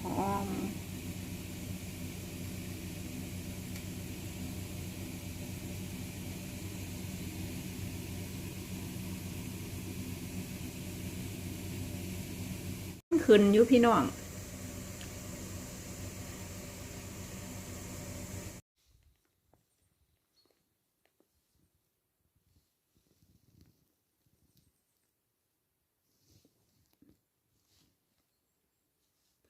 หอม ขึ้นอยู่พี่น้อง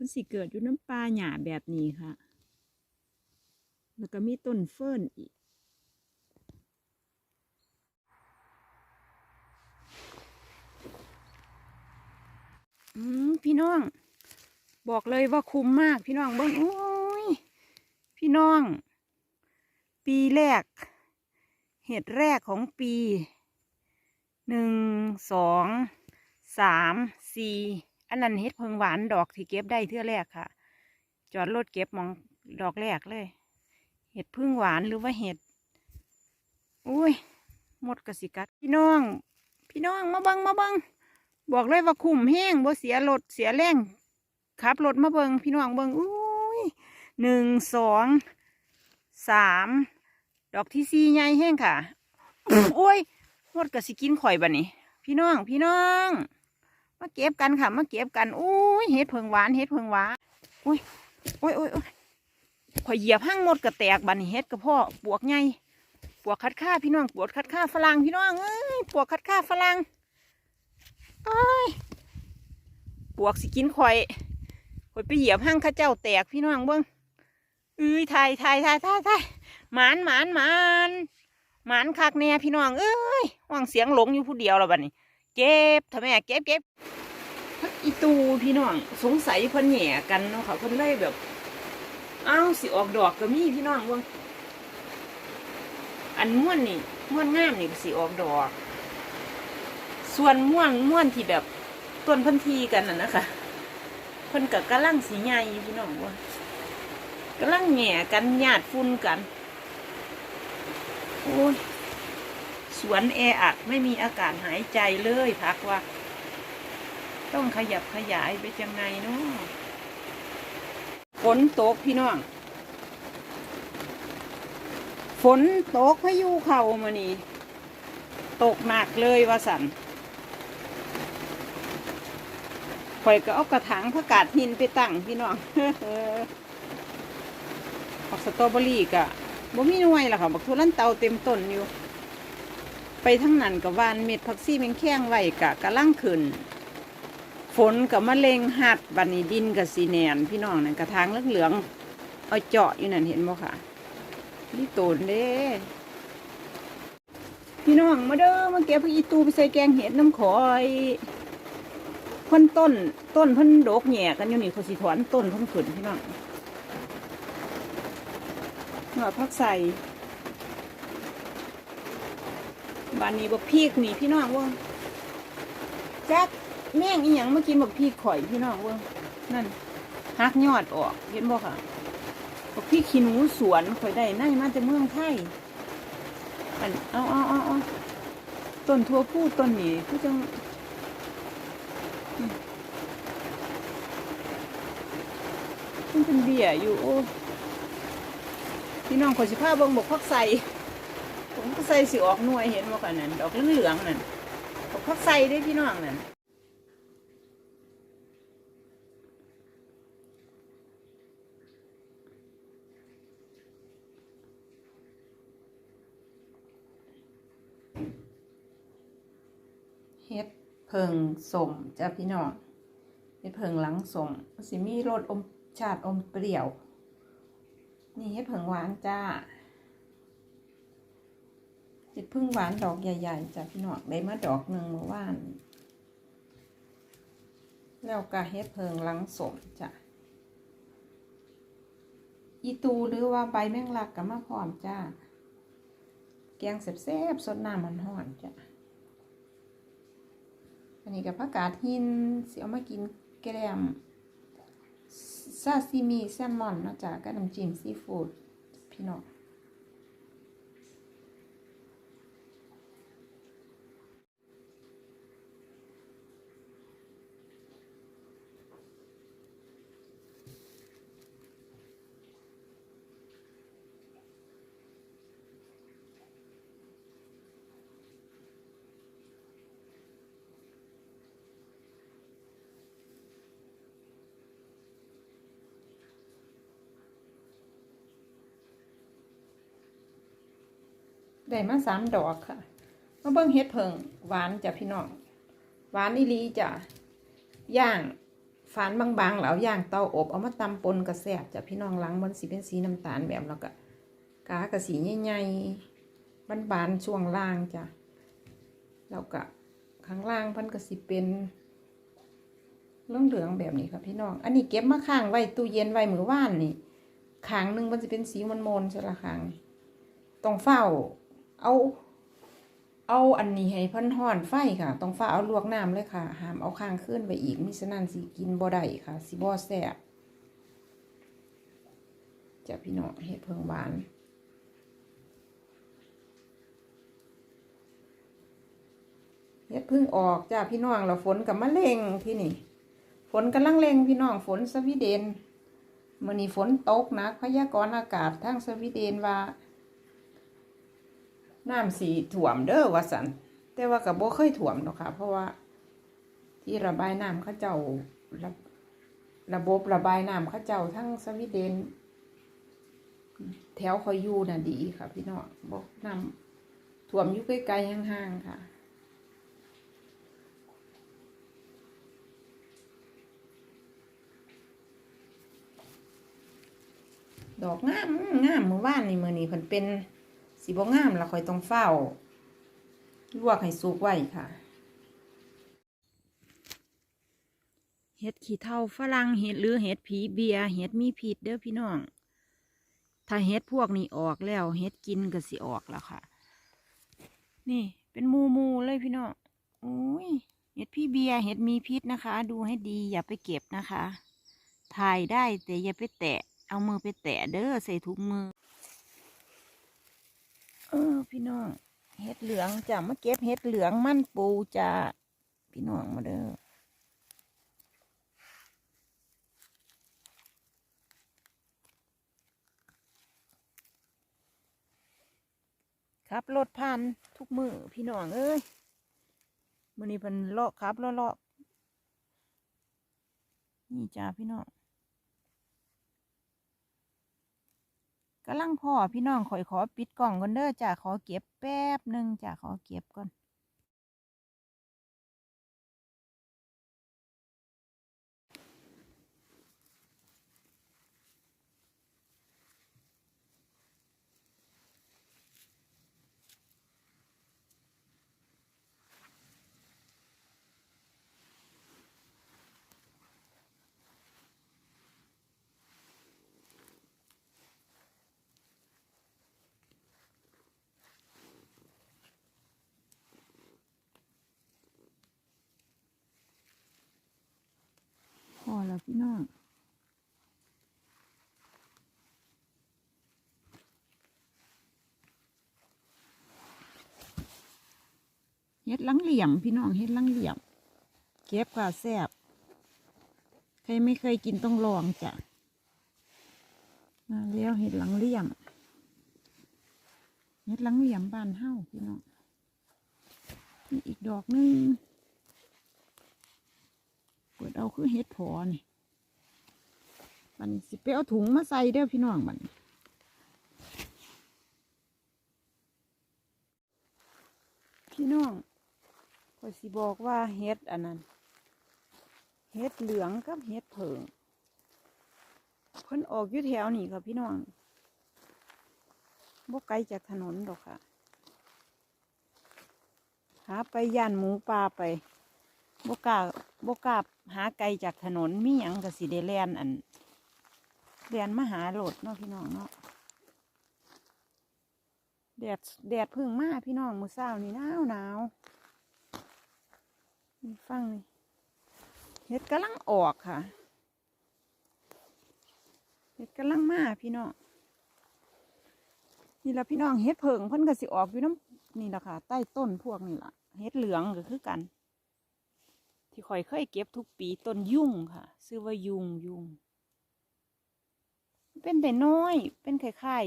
พิ่นสิเกิดอยู่น้ำปลาหยาแบบนี้ค่ะ แล้วก็มีต้นเฟิร์นอีก อืมพี่น้อง บอกเลยว่าคุ้มมากพี่น้องเบิ้งโอ้ย พี่น้อง ปีแรก เห็ดแรกของปี หนึ่ง สอง สาม สี่ อันนั้นเห็ดเพิงหวานดอกที่เก็บได้เทื่อแรกค่ะ จอดรถเก็บมองดอกแรกเลย เห็ดพึ่งหวานหรือว่าเห็ดอุ้ยหมดกสิกัดพี่น้อง พี่น้องมาบังมาบังบอกเลยว่าคุ้มแห้งบ่เสียรถเสียแรงขับรถมาเบิงพี่น้องเบิงอุ้ยหนึ่งสองสามดอกที่สี่ใหญ่แห้งค่ะโอ้ยหมดกสิกินข่อยบัดนี้ พี่น้องพี่น้อง มาเก็บกันค่ะมาเก็บกันอุ้ยเห็ดเพิงหวานเห็ดเพิงหวานอุ้ยโอ้ยโอ้ยโอ้ยข่อยเหยียบห้างหมดกระแตกบันเห็ดกระเพาะปวกใหญ่ปวกคัดค่าพี่น้องปวกคัดค่าฝรั่งพี่น้องเอ้ยปวกคัดค่าฝรั่งเอ้ยปวกสิกินข่อยข่อยไปเหยียบห้างข้าเจ้าแตกพี่น้องเบิ้งเอ้ยไทยไทยไทยไทยไทยหมานหมานหมานหมานคักแน่พี่น้องเอ้ยว่างเสียงหลงอยู่ผู้เดียวแล้วบัดนี้ เก็บทำไมอะเก็บเก็บพักอีตูพี่น้องสงสัยเพิ่นแหย่กันเนาะค่ะเพิ่นเลยแบบอ้าวสิออกดอกก็มีพี่น้องเบิ่งอันม่วนนี่ม่วนงามนี่สิออกดอก ส่วนม่วนม่วนที่แบบต้นพันธีกันน่ะนะคะเพิ่นกับกำลังสีใหญ่พี่น้องว่ากำลังแหย่กันหยาดฟุ้นกันโอ้ย สวนแออัดไม่มีอากาศหายใจเลยพักว่า ต้องขยับขยายไปจังไงเนาะฝนตกพี่น้องฝนตกพายุเข้ามานี่ตกหนักเลยว่าสันข่อยก็เอากระถางผักกาดหินไปตั้งพี่น้องออกสตรอเบอรี่กะบ่มีน่วยล่ะค่ะบักทุลันเตาเต็มต้นอยู่ ไปทั้งนั้นกับวานเม็ดผักซี่แมงแข้งไว้กะกระลังขึ้น ฝนกับมะเร็งหัดบันนี้ดินกับสีแนนพี่น้องนั่นกระถางเหลืองๆเอาเจาะอยู่นั่นเห็นบ่ค่ะนี่โตนเด้พี่น้องมาเด้อมาเก็บผักอีตูไปใส่แกงเห็ดน้ำขอยพิ่นต้นต้นพิ่นโดกแหย่กันอยู่นี่เขาสิถอนต้นพิ่นขึ้นพี่น้องหน่อพักใส่ บ้านนี้บักพีกนี่พี่น้องเว่าจักแม่งอีหยังมากินบักพีกข่อยพี่น้องเว่านั่นหักยอดออกเห็นบ่ค่ะบักพีกขี้หนูสวนข่อยได้ในมาจากเมืองไทยอันเอาเอาเอาเอาต้นทั่วผู้ต้นนี้คือจังมันเป็นเบี้ยอยู่โอ้พี่น้องข่อยสิพาเบิ่งบกพักใส่ ใส่สิออกหน่วยเห็นว่ากันนั่นดอกเหลืองๆนั่นผมพักใส่ได้พี่น้องนั่นเฮ็ดเพิงสมจ้ะพี่น้องเฮ็ดเพิงหลังสมสิมีรสอมชาติอมเปรี้ยว นี่เฮ็ดเพิงหวานจ้า เห็ดพึ่งหวานดอกใหญ่ ๆจ้ะพี่น้องได้มาดอกหนึ่งเมื่อวานแล้วก็เฮ็ดเพิงหลังสมจ้ะอีตูหรือว่าใบแมงลักกับมะพร้อมจ้าแกงแซ่บๆสดน้ำมันห่อนจ้ะอันนี้กับผักกาดหินสิเอามากินแกล้มซาซิมิแซลมอนนะจ้ะกับน้ำจิ้มซีฟู้ดพี่น้อง ได้มาสามดอกค่ะ มาเบิ่งเฮ็ดเพิงหวานจ้ะพี่น้อง หวานอีลีจ้ะ ย่างฝานบางๆแล้วย่างเตาอบ เอามาตำปนกระแสบจ้ะพี่น้องล้างมันสีเป็นสีน้ำตาลแบบแล้วก็กากระสีใหญ่ๆบานๆช่วงล่างจ้ะ แล้วก็ข้างล่างพันก็สิเป็นเหลืองเหลืองแบบนี้ค่ะพี่น้อง อันนี้เก็บมาข้างไว้ตู้เย็นไว้มือว่านนี่ขางหนึ่งมันจะเป็นสีมนๆใช่ละขางต้องเฝ้า เอา เอาอันนี้ให้เพันห่อนไฟค่ะ ต้องฝ้าเอาลวกน้ำเลยค่ะห้ามเอาข้างขึ้นไปอีกมิฉะนั้นสิกินบ่ได้ค่ะ สิบ่แซ่บจะพี่น้องเห็ดเพิงหวานเฮ็ดเพึ่งออกจ้าพี่น้องเราฝนกับมะเร็งที่นี่ ฝนกำลังเร่งพี่น้องฝนสวีเดนมื่อนี้ฝนตกนักพยากรณ์อากาศทางสวีเดนว่า น้ำสีถ่วมเด้อว่าสันแต่ว่ากับโบเคยถ่วมหรอกค่ะ เพราะว่า ที่ระบายน้ำเขาเจ้าระระบบระบายน้ำเขาเจ้าทั้งสวีเดน แถวคอยอยู่น่ะดีค่ะ พี่น้องบอกน้ำถ่วมอยู่ไกล้ๆห่างๆค่ะดอกงามงามเมื่อวานนี่มือนี้เพิ่นเป็น สีบ่งามแล้วค่อยต้องเฝ้า ลวกให้สุกไว้ค่ะ เห็ดขี้เท่าฝรั่งเห็ดหรือเห็ดผีเบียเห็ดมีพิษเด้อพี่น้อง ถ้าเห็ดพวกนี้ออกแล้วเห็ดกินก็สิออกแล้วค่ะ นี่เป็นมูมูเลยพี่น้องโอ้ยเห็ดพี่เบียเห็ดมีพิษนะคะ ดูให้ดีอย่าไปเก็บนะคะ ถ่ายได้แต่อย่าไปแตะ เอามือไปแตะเด้อใส่ถุงมือ เออพี่น้อง เห็ดเหลืองจ้ะมาเก็บเห็ดเหลืองมั่นปูจ้ะพี่น้องมาเด้อครับรถผ่านทุกมือพี่น้องเอ้ยมือนี้เพิ่นเลาะครับเลาะเลาะนี่จ้าพี่น้อง กำลังพ่อพี่น้องข่อยขอปิดกล่องก่อนเด้อจ้าขอเก็บแป๊บหนึ่งจ้าขอเก็บก่อน พี่น้องเฮ็ดลังเหลี่ยม พี่น้องเฮ็ดลังเหลี่ยม เก็บค่ะแซบใครไม่เคยกินต้องลองจ้ะมาแล้วเห็ดหลังเหลี่ยมเห็ดหลังเหลี่ยมบานเฮ้าพี่น้องนี่อีกดอกหนึงกดเอาคือเห็ดพอนี่ มันสิไปเอาถุงมาใส่เด้อพี่น้องมันพี่น้องก็สิบอกว่าเห็ดอันนั้นเห็ดเหลืองกับเห็ดเผิงเพิ่นออกอยู่แถวนี้ค่ะพี่น้องบ่ไกลจากถนนดอกค่ะ หาไปย่านหมูป่าไปบ่กล้าบ่กล้าหาไกลจากถนนมีหยังก็สิได้แล่นอัน แล่นมาหาโหลดเนาะพี่น้องเนาะแดดแดดพึ่งมาพี่น้องมือเช้านี่หนาวหนาวนี่ฟังนี่เห็ดกำลังออกค่ะเห็ดกำลังมาพี่น้องนี่ละพี่น้องเห็ดเผิงเพิ่นก็สิออกอยู่น้ำนี่ละค่ะ ใต้ต้นพวกนี่ละเห็ดเหลืองก็คือกัน ที่ข่อยเคยเก็บทุกปีต้นยุ่งค่ะ ซื้อว่ายุงยุง เป็นแต่น้อย เป็นไข่ไข่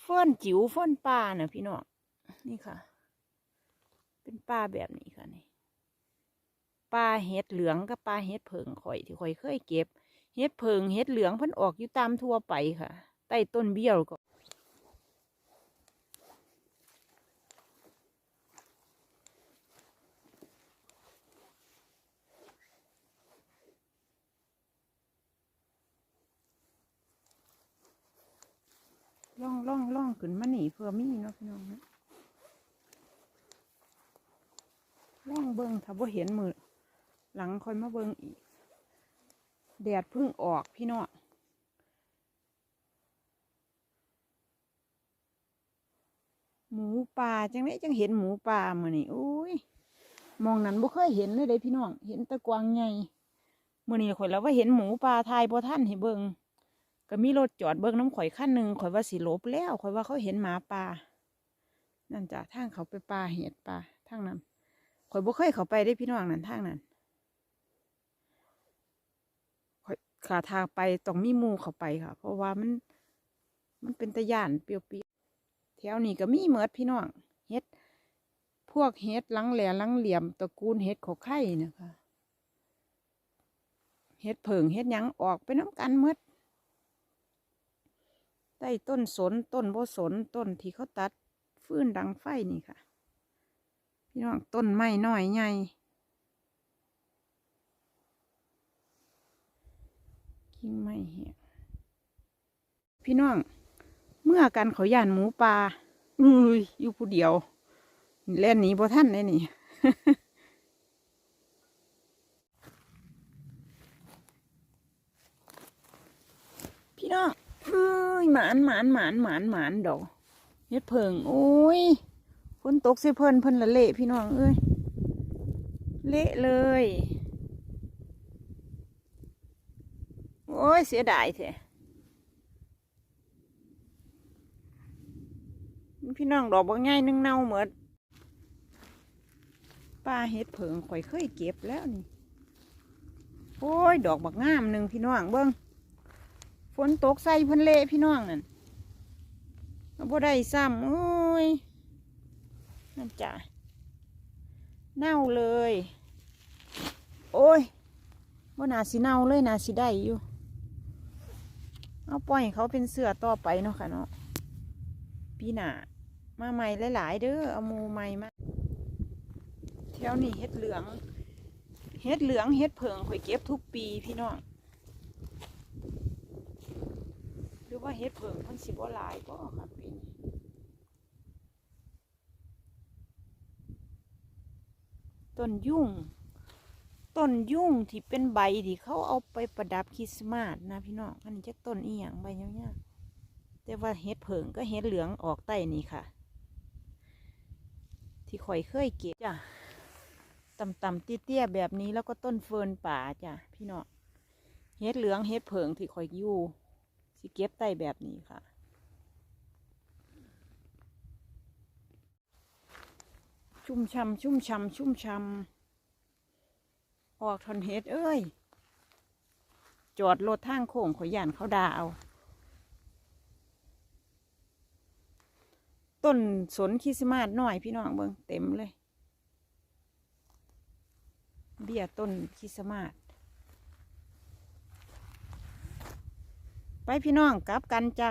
เฟิ่นจิ๋วเฟิ่นปลาเน่ะพี่น้องนี่ค่ะ เป็นปลาแบบนี้ค่ะนี่ปลาเห็ดเหลืองกับปลาเห็ดเผิงข่อยที่ข่อยเคยเก็บ เห็ดเผิงเห็ดเหลืองเพิ่นออกอยู่ตามทั่วไปค่ะใต้ต้นเบี้ยวก็ ล่องล่องล่อง ขึ้นมาหนีเพื่อมีเนาะพี่น้องนะล่องเบิงถ้าบ่เห็นมือหลังคอยมาเบิงอีก แดดพิ่งออกพี่น้องหมูป่าจังไดจังเห็นหมูป่ามื้อนี้โอ้ยมองนั้นบ่เคยเห็นเลยเด้พี่น้องเห็นตะกวางใหญ่มื้อนี้ข่อยแล้วว่าเห็นหมูป่าทายบ่ทันให้เบิง ก็มีรถจอดเบิงน้ำข่อยคันหนึ่งข่อยว่าสิลบแล้วข่อยว่าเขาเห็นหมาป่านั่นจ้ะทางเขาไปป่าเห็ดป่าทางนั้นข่อยบ่เคยเขาไปได้พี่น้องนั่นทางนั้นข่าทางไปต้องมีมูเขาไปค่ะ เพราะว่ามัน มันเป็นตะย่านเปรี้ยวๆแถวนี้ก็มีเมือดพี่น้องเฮ็ดพวกเฮ็ดลังแหล่ลังเหลี่ยมตระกูลเฮ็ดขอไข่นะคะเฮ็ดเผิงเฮ็ดยังออกไปน้ำกันหมด ใต้ต้นสนต้นโบสนต้นที่เขาตัดฟื้นดังไฟนี่ค่ะ พี่น้องต้นไม้น้อยใหญ่กิ่งไม้เหี่ยพี่น้อง เมื่อกันเขาย่านหมูป่าอุ้ยอยู่ผู้เดียวเล่นหนีบ่ท่านเลยนี่พี่น้อง หมานหมานหมานหมานหมานดอกเฮ็ดเพิงโอ้ยฝนตกใส่เพิ่นเพิ่นละเละพี่น้องเอ้ยเละเลย โอ้ยเสียดายแท้พี่น้องดอกบางง่ายนึงเน่าเหมือนป้าเฮ็ดเผิงข่อยเคยเก็บแล้วนี่ โอ้ย ดอกบักงามหนึ่งพี่น้องเบิ้ง ฝนตกใส่พิ่นเละพี่น้องนั่นเอาบ่ได้ซ้ำโอ้ยนั่นจ้ะเน่าเลย โอ้ยบ่นาสิเน่าเลยนาสิได้อยู่ เอาปล่อยเขาเป็นเสือต่อไปเนาะค่ะเนาะปีหนามาใหม่หลาย ๆ เด้อเอาหมูใหม่มาแถวนี้เฮ็ดเหลืองเฮ็ดเหลืองเฮ็ดเผิงข่อยเก็บทุกปีพี่น้อง หรือว่าเฮ็ดเผิงเพิ่นสิบ่หลายก็ค่ะปีนี้ต้นยุ่งต้นยุ่งที่เป็นใบที่เขาเอาไปประดับคริสต์มาสนะพี่น้องอันนี้จะต้นอีหยังใบเงี้ยแต่ว่าเห็ดเผิงก็เห็ดเหลืองออกใต้นี่ค่ะ ที่ข่อยเคยเก็บจ้ะต่ำๆเตี้ยๆแบบนี้แล้วก็ต้นเฟิร์นป่าจ้ะพี่น้องเห็ดเหลืองเห็ดเผิงที่ข่อยอยู่ สิเก็บใต้แบบนี้ค่ะ ชุ่มชำชุ่มชำชุ่มชำออกทอนเฮ็ดเอ้ย จอดรถทางโค้งขอยย่านเขาดาเอาต้นสนคริสต์มาสหน้อยพี่น้องเบิงเต็มเลย เบี้ยต้นคริสต์มาส ไปพี่น้องกลับกันจ้า